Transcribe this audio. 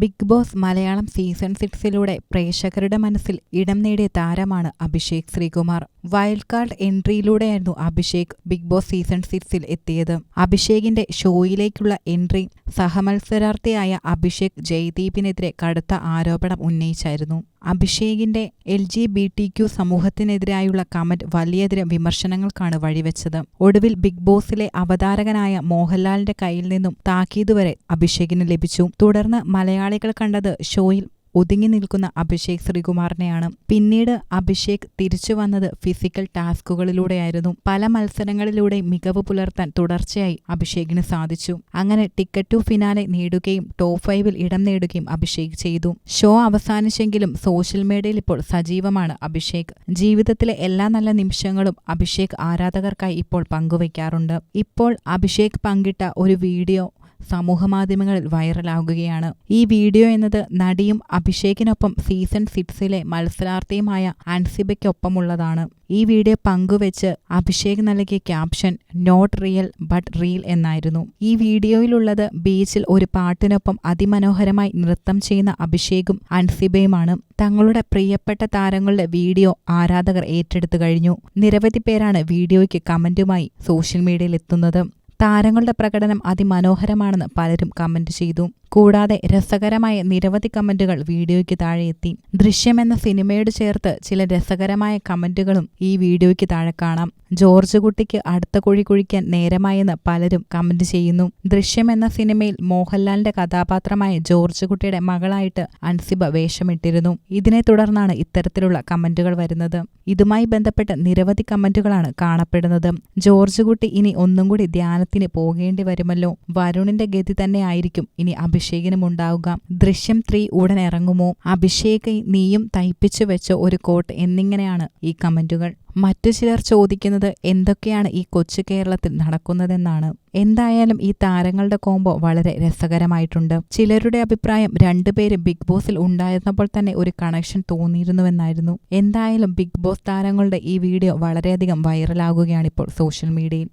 Big boss Malayalam season സിക്സിലൂടെ പ്രേക്ഷകരുടെ മനസ്സിൽ ഇടം നേടിയ താരമാണ് അഭിഷേക് ശ്രീകുമാർ. വൈൽഡ് കാർഡ് എൻട്രിയിലൂടെയായിരുന്നു അഭിഷേക് ബിഗ് ബോസ് സീസൺ സിക്സിൽ എത്തിയത്. അഭിഷേകിന്റെ ഷോയിലേക്കുള്ള എൻട്രി സഹമത്സരാർത്ഥിയായ അഭിഷേക് ജയ്ദീപിനെതിരെ കടുത്ത ആരോപണം ഉന്നയിച്ചായിരുന്നു. അഭിഷേകിന്റെ L G B T Q സമൂഹത്തിനെതിരായുള്ള comment വലിയതരം വിമർശനങ്ങൾക്കാണ് വഴിവെച്ചത്. ഒടുവിൽ ബിഗ് ബോസിലെ അവതാരകനായ മോഹൻലാലിന്റെ കയ്യിൽ നിന്നും താക്കീത് വരെ അഭിഷേകിന് ലഭിച്ചു. തുടർന്ന് മലയാളികൾ കണ്ടത് ഷോയിൽ ഒതുങ്ങി നിൽക്കുന്ന അഭിഷേക് ശ്രീകുമാറിനെയാണ്. പിന്നീട് അഭിഷേക് തിരിച്ചു വന്നത് ഫിസിക്കൽ ടാസ്കുകളിലൂടെയായിരുന്നു പല മത്സരങ്ങളിലൂടെ മികവ് പുലർത്താൻ തുടർച്ചയായി അഭിഷേകിന് സാധിച്ചു. അങ്ങനെ ടിക്കറ്റ് ടു ഫിനാലെ നേടുകയും ടോപ്പ് ഫൈവിൽ ഇടം നേടുകയും അഭിഷേക് ചെയ്തു. ഷോ അവസാനിച്ചെങ്കിലും സോഷ്യൽ മീഡിയയിൽ ഇപ്പോൾ സജീവമാണ് അഭിഷേക്. ജീവിതത്തിലെ എല്ലാ നല്ല നിമിഷങ്ങളും അഭിഷേക് ആരാധകർക്കായി ഇപ്പോൾ പങ്കുവയ്ക്കാറുണ്ട്. ഇപ്പോൾ അഭിഷേക് പങ്കിട്ട ഒരു വീഡിയോ സമൂഹമാധ്യമങ്ങളിൽ വൈറലാകുകയാണ്. ഈ വീഡിയോ എന്നത് നടിയും അഭിഷേകിനൊപ്പം സീസൺ സിക്സിലെ മത്സരാർത്ഥിയുമായ അൻസിബയ്ക്കൊപ്പമുള്ളതാണ്. ഈ വീഡിയോ പങ്കുവെച്ച് അഭിഷേക് നൽകിയ caption not real but real എന്നായിരുന്നു. ഈ വീഡിയോയിലുള്ളത് ബീച്ചിൽ ഒരു പാട്ടിനൊപ്പം അതിമനോഹരമായി നൃത്തം ചെയ്യുന്ന അഭിഷേകും അൻസിബയുമാണ്. തങ്ങളുടെ പ്രിയപ്പെട്ട താരങ്ങളുടെ വീഡിയോ ആരാധകർ ഏറ്റെടുത്തു കഴിഞ്ഞു. നിരവധി പേരാണ് വീഡിയോയ്ക്ക് കമന്റുമായി സോഷ്യൽ മീഡിയയിൽ എത്തുന്നത്. താരങ്ങളുടെ പ്രകടനം അതിമനോഹരമാണെന്ന് പലരും കമന്റ് ചെയ്തു. കൂടാതെ രസകരമായ നിരവധി കമന്റുകൾ വീഡിയോയ്ക്ക് താഴെ എത്തി. ദൃശ്യം എന്ന സിനിമയോട് ചേർത്ത് ചില രസകരമായ കമന്റുകളും ഈ വീഡിയോയ്ക്ക് താഴെ കാണാം. ജോർജ് കുട്ടിക്ക് അടുത്ത കുഴി കുഴിക്കാൻ നേരമായെന്ന് പലരും കമന്റ് ചെയ്യുന്നു. ദൃശ്യം എന്ന സിനിമയിൽ മോഹൻലാലിന്റെ കഥാപാത്രമായ ജോർജ് കുട്ടിയുടെ മകളായിട്ട് അൻസിബ വേഷമിട്ടിരുന്നു. ഇതിനെ തുടർന്നാണ് ഇത്തരത്തിലുള്ള കമന്റുകൾ വരുന്നത്. ഇതുമായി ബന്ധപ്പെട്ട് നിരവധി കമന്റുകളാണ് കാണപ്പെടുന്നത്. ജോർജ് കുട്ടി ഇനി ഒന്നും കൂടി ധ്യാനത്തിന് പോകേണ്ടി വരുമല്ലോ. വരുണിന്റെ ഗതി തന്നെയായിരിക്കും ഇനി അഭിഷേകിനും ഉണ്ടാവുക. ദൃശ്യം ത്രീ ഉടൻ ഇറങ്ങുമോ? അഭിഷേക് നീയും തയ്പ്പിച്ചു വെച്ച ഒരു കോട്ട് എന്നിങ്ങനെയാണ് ഈ കമന്റുകൾ. മറ്റു ചിലർ ചോദിക്കുന്നത് എന്തൊക്കെയാണ് ഈ കൊച്ചു കേരളത്തിൽ നടക്കുന്നതെന്നാണ്. എന്തായാലും ഈ താരങ്ങളുടെ കോംബോ വളരെ രസകരമായിട്ടുണ്ട്. ചിലരുടെ അഭിപ്രായം രണ്ടുപേരും ബിഗ് ബോസിൽ ഉണ്ടായിരുന്നപ്പോൾ തന്നെ ഒരു കണക്ഷൻ തോന്നിയിരുന്നുവെന്നായിരുന്നു. എന്തായാലും ബിഗ് ബോസ് താരങ്ങളുടെ ഈ വീഡിയോ വളരെയധികം വൈറലാകുകയാണിപ്പോൾ സോഷ്യൽ മീഡിയയിൽ.